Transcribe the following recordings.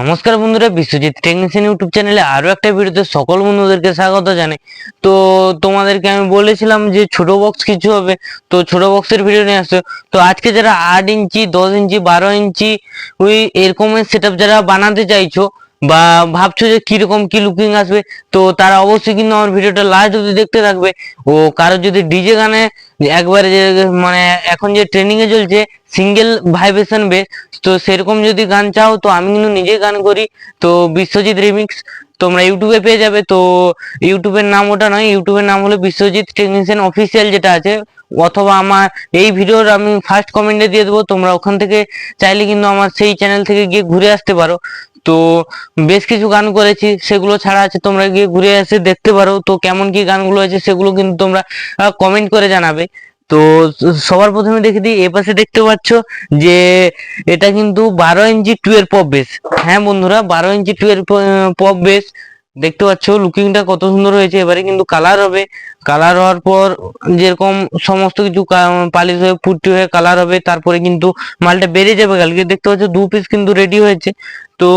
নমস্কার বন্ধুরা, Biswajit technician YouTube চ্যানেলে আরও একটা ভিডিওতে সকল বন্ধুদেরকে স্বাগত জানাই। তো তোমাদেরকে আমি বলেছিলাম যে ছোট বক্স কিছু হবে, তো ছোট বক্সের ভিডিও নিয়ে আসছো তো আজকে যারা আট ইঞ্চি, দশ ইঞ্চি, বারো ইঞ্চি, ওই এরকমের সেট যারা বানাতে চাইছো বা ভাবছ যে কীরকম কি লুকিং আসবে, তো তারা অবশ্যই কিন্তু আমার ভিডিওটা লাস্ট অব্দি দেখতে থাকবে। ও কারও যদি ডিজে গানে একবারে যে মানে এখন যে ট্রেনিং এ চলছে সিঙ্গেল ভাইব্রেশন বেস তো সেরকম যদি গান চাও, তো আমি কিন্তু নিজে গান করি। তো বিশ্বজিৎ রিমিক্স তোমরা ইউটিউবে পেয়ে যাবে। তো ইউটিউবের নাম ওটা নয় ইউটিউবের নাম হলো বিশ্বজিৎ টেকনিশিয়ান অফিসিয়াল যেটা আছে। অথবা আমার এই ভিডিওর আমি ফার্স্ট কমেন্টে দিয়ে দেবো, তোমরা ওখান থেকে চাইলে কিন্তু আমার সেই চ্যানেল থেকে গিয়ে ঘুরে আসতে পারো। তো বেশ কিছু গান করেছি, সেগুলো ছাড়া আছে, তোমরা গিয়ে ঘুরে এসে দেখতে পারো। তো কেমন কি গানগুলো আছে সেগুলো কিন্তু তোমরা কমেন্ট করে জানাবে। তো সবার প্রথমে দেখে দিই, এ পাশে দেখতে পাচ্ছ যে এটা কিন্তু বারো ইঞ্চি টুয়েলভ পপ বেস। হ্যাঁ বন্ধুরা, বারো ইঞ্চি টুয়েলভ পপ বেস। দেখতে পাচ্ছ লুকিংটা কত সুন্দর হয়েছে। এবারে কিন্তু কালার হবে। কালার হওয়ার পর যেরকম সমস্ত কিছু পালিশ হয়ে, ফুটি হয়ে কালার হবে, তারপরে কিন্তু মালটা বেড়ে যাবে কালকে। দেখতে পাচ্ছ, দু পিস কিন্তু রেডি হয়েছে। তো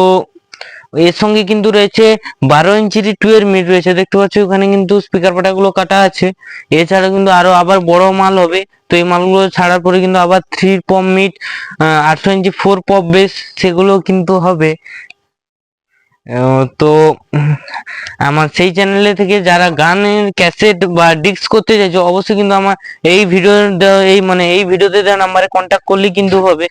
এর সঙ্গে কিন্তু রয়েছে বারো ইঞ্চির টুয়েলভ মিট রয়েছে। দেখতে পাচ্ছ ওখানে কিন্তু স্পিকার পাটাগুলো কাটা আছে। এছাড়া কিন্তু আরও আবার বড় মাল হবে। তো এই মালগুলো ছাড়ার পরে কিন্তু আবার থ্রি পপ মিট আটশো ইঞ্চি ফোর পপ বেস সেগুলো কিন্তু হবে। তো আমার সেই চ্যানেলে থেকে যারা গানের ক্যাসেট বা ডিস্ক করতে চাইছো, অবশ্যই কিন্তু আমার এই ভিডিও এই মানে এই ভিডিওতে দেওয়া নাম্বারে কন্ট্যাক্ট করলেই কিন্তু হবে।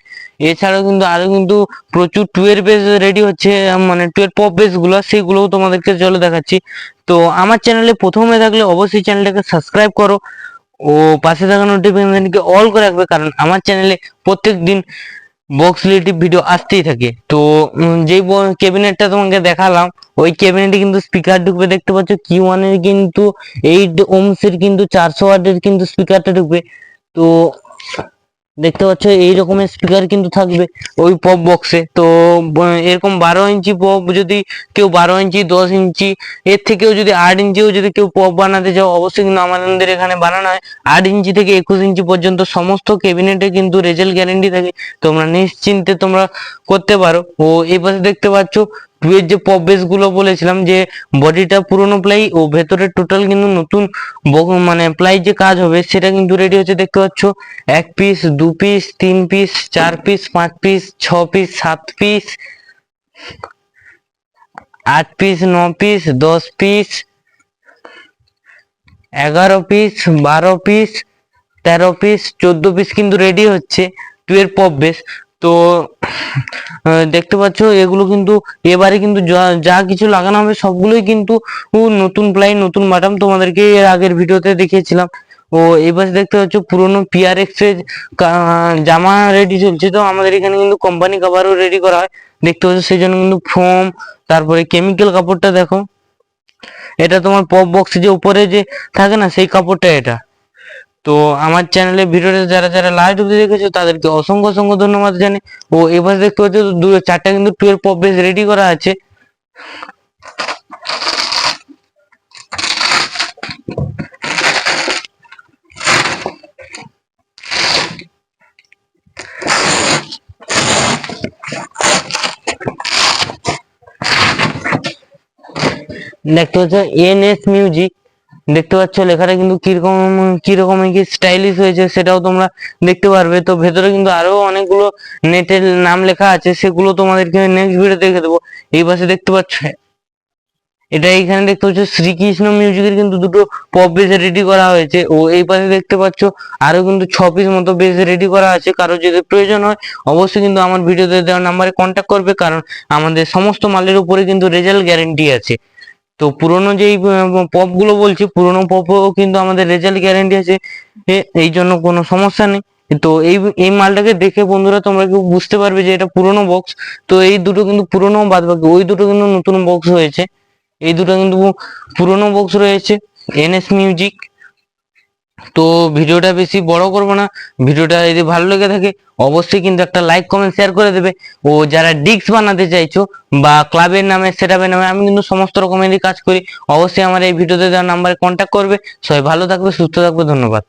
এছাড়াও কিন্তু আরও কিন্তু প্রচুর টুয়েলভ বেস রেডি হচ্ছে মানে টুয়েলভ পপ বেসগুলো, সেগুলোও তোমাদেরকে চলে দেখাচ্ছি। তো আমার চ্যানেলে প্রথমে থাকলে অবশ্যই চ্যানেলটাকে সাবস্ক্রাইব করো। ও পাশে থাকা নোটিফিকেশনকে অল করে রাখবে, কারণ আমার চ্যানেলে প্রত্যেক দিন বক্স রিলেটিভ ভিডিও আসতেই থাকে। তো যেই ক্যাবিনেটটা তোমাকে দেখালাম, ওই ক্যাবিনেটে কিন্তু স্পিকার ঢুকবে, দেখতে পাচ্ছ কি ওয়ানের কিন্তু এইট ওমসের কিন্তু চারশো ওয়াটের কিন্তু স্পিকারটা ঢুকবে। তো দেখতে পাচ্ছ, এই রকমের স্পিকার কিন্তু থাকবে ওই পপ বক্সে তো এরকম বারো ইঞ্চি পপ যদি কেউ বারো ইঞ্চি, দশ ইঞ্চি, এর থেকেও যদি আট ইঞ্চিও যদি কেউ পপ বানাতে চাও, অবশ্যই কিন্তু আমাদের এখানে বানানো হয়। আট ইঞ্চি থেকে একুশ ইঞ্চি পর্যন্ত সমস্ত ক্যাবিনেটে কিন্তু রেজাল্ট গ্যারেন্টি থাকে। তোমরা নিশ্চিন্তে তোমরা করতে পারো। ও এই পাশে দেখতে পাচ্ছ টুয়ের যে পপ বেসগুলো বলেছিলাম যে বডিটা পুরনো প্লাই ও ভেতরে টোটাল কিন্তু নতুন মানে প্লাই যে কাজ হবে সেটা কিন্তু রেডি হচ্ছে দেখতে পাচ্ছ। এক পিস দু পিস তিন পিস চার পিস পাঁচ পিস ছ পিস সাত পিস আট পিস ন পিস দশ পিস এগারো পিস বারো পিস তেরো পিস চোদ্দ পিস কিন্তু রেডি হচ্ছে। টুয়েলভ পপ বেস তো দেখতে পাচ্ছ এগুলো কিন্তু, এবারে কিন্তু যা কিছু লাগানো হবে সবগুলোই কিন্তু নতুন প্লাই, নতুন বাটাম তোমাদেরকে এর আগের ভিডিওতে দেখিয়েছিলাম। ও, এবার দেখতে পাচ্ছ পুরোনো পিআরএক্স এর জামা রেডি চলছে। তো আমাদের এখানে কিন্তু কোম্পানি কাপড়ও রেডি করা হয়। দেখতে পাচ্ছ সেই জন্য কিন্তু ফোম তারপরে কেমিক্যাল কাপড়টা দেখো। এটা তোমার পপ বক্সে যে উপরে যে থাকে না, সেই কাপড়টা এটা। তো আমার চ্যানেলে ভিডিওটা যারা যারা লাস্ট অব্দি দেখেছ, তাদেরকে অসংখ্য অসংখ্য ধন্যবাদ জানি। ও এবার দেখতে পাচ্ছ, দু, চারটা কিন্তু টুয়েলভ পপ বেস রেডি করা আছে। দেখতে পাচ্ছ এন এস মিউজিক দেখতে পাচ্ছ লেখাটা কিন্তু কীরকম কীরকম কি স্টাইলিশ হয়েছে সেটাও তোমরা দেখতে পারবে। তো ভেতরে কিন্তু আরও অনেকগুলো নেটের নাম লেখা আছে, সেগুলো তোমাদেরকে নেক্সট ভিডিও দেখে দেবো। এই পাশে দেখতে পাচ্ছ? এটা এইখানে দেখতে পাচ্ছ, শ্রীকৃষ্ণ মিউজিকের কিন্তু দুটো পপ বেস রেডি করা হয়েছে। ও এই পাশে দেখতে পাচ্ছ, আরও কিন্তু ছ পিস মতো বেস রেডি করা আছে। কারও যদি প্রয়োজন হয়, অবশ্যই কিন্তু আমার ভিডিওতে দেওয়া নাম্বারে কন্ট্যাক্ট করবে, কারণ আমাদের সমস্ত মালের উপরে কিন্তু রেজাল্ট গ্যারেন্টি আছে। তো পুরনো যেই পপগুলো বলছি, পুরনো পপও কিন্তু আমাদের রেজাল্ট গ্যারেন্টি আছে। এই জন্য কোনো সমস্যা নেই। তো এই এই মালটাকে দেখে বন্ধুরা তোমরা কেউ বুঝতে পারবে যে এটা পুরনো বক্স তো এই দুটো কিন্তু পুরনো বাদ বাকি, ওই দুটো কিন্তু নতুন বক্স হয়েছে। এই দুটো কিন্তু পুরনো বক্স রয়েছে। এনএস মিউজিক তো ভিডিওটা বেশি বড় করব না। ভিডিওটা যদি ভালো লেগে থাকে, অবশ্যই কিন্তু একটা লাইক কমেন্ট শেয়ার করে দেবে। ও যারা ডিস্ক বানাতে চাইছো বা ক্লাবের নামে সেটাপের নামে, আমি কিন্তু সমস্ত রকমেরই কাজ করি। অবশ্যই আমার এই ভিডিওতে দেওয়া নাম্বারে কন্ট্যাক্ট করবে। সবাই ভালো থাকবে, সুস্থ থাকবে, ধন্যবাদ।